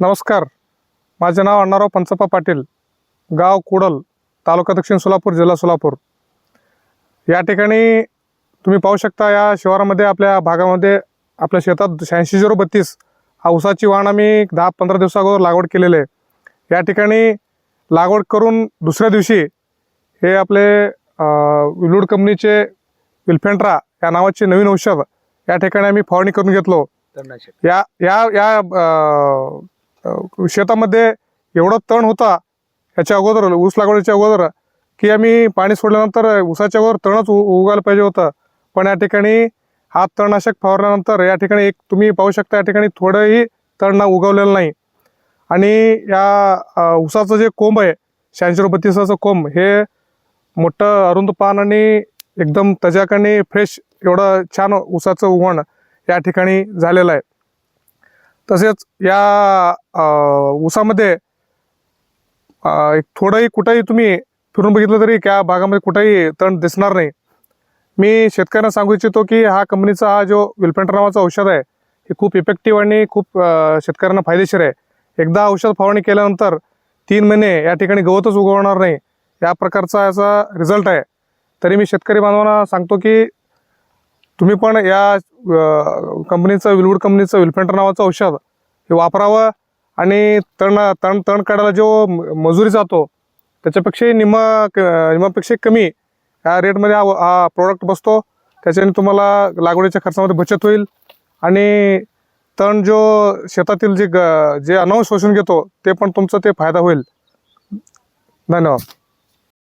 नमस्कार. माझे नाव अण्णाराव पंचप्पा पाटील. गाव कुडल तालुका दक्षिण सोलापूर जिल्हा सोलापूर. या ठिकाणी तुम्ही पाहू शकता या शिवारामध्ये आपल्या भागामध्ये आपल्या शेतात शहाऐंशी झिरो बत्तीस हा ऊसाची वाण आम्ही दहा पंधरा दिवसाअगोदर लागवड केलेली आहे. या ठिकाणी लागवड करून दुसऱ्या दिवशी हे आपले विलूड कंपनीचे विल्फेंट्रा या नावाचे नवीन औषध या ठिकाणी आम्ही फवारणी करून घेतलो. या या या शेतामध्ये एवढा तण होता याच्या अगोदर ऊस लागवडीच्या अगोदर की आम्ही पाणी सोडल्यानंतर ऊसाच्या अगोदर तणच उ- उगायला पाहिजे होतं. पण या ठिकाणी हा तणनाशक फवारल्यानंतर या ठिकाणी एक तुम्ही पाहू शकता या ठिकाणी थोडंही तण ना उगवलेलं नाही. आणि या ऊसाचं जे कोंब आहे शहाऐंशी बत्तीसाचं कोंब हे मोठं अरुंद पान आणि एकदम तजाकाने फ्रेश एवढं छान ऊसाचं उगवण या ठिकाणी झालेलं आहे. तसेच या ऊसामध्ये एक थोडंही कुठंही तुम्ही फिरून बघितलं तरी त्या भागामध्ये कुठंही तण दिसणार नाही. मी शेतकऱ्यांना सांगू इच्छितो की हा कंपनीचा हा जो विल्पेंटर नावाचं औषध आहे हे खूप इफेक्टिव्ह आणि खूप शेतकऱ्यांना फायदेशीर आहे. एकदा औषध फवारणी केल्यानंतर तीन महिने या ठिकाणी गवतच उगवणार नाही. या प्रकारचा याचा रिझल्ट आहे. तरी मी शेतकरी बांधवांना सांगतो की तुम्ही पण या कंपनीचं विलवूड कंपनीचं विल्फेंटर नावाचं औषध हे वापरावं आणि तण तण तण काढायला जो म- मजुरी जातो त्याच्यापेक्षाही निम्मा क- निम्मापेक्षा कमी या रेटमध्ये हा हा प्रोडक्ट बसतो. त्याच्याने तुम्हाला लागवडीच्या खर्चामध्ये बचत होईल आणि तण जो शेतातील जे ग जे अनावश्य शोषून घेतो ते पण तुमचं ते फायदा होईल. धन्यवाद.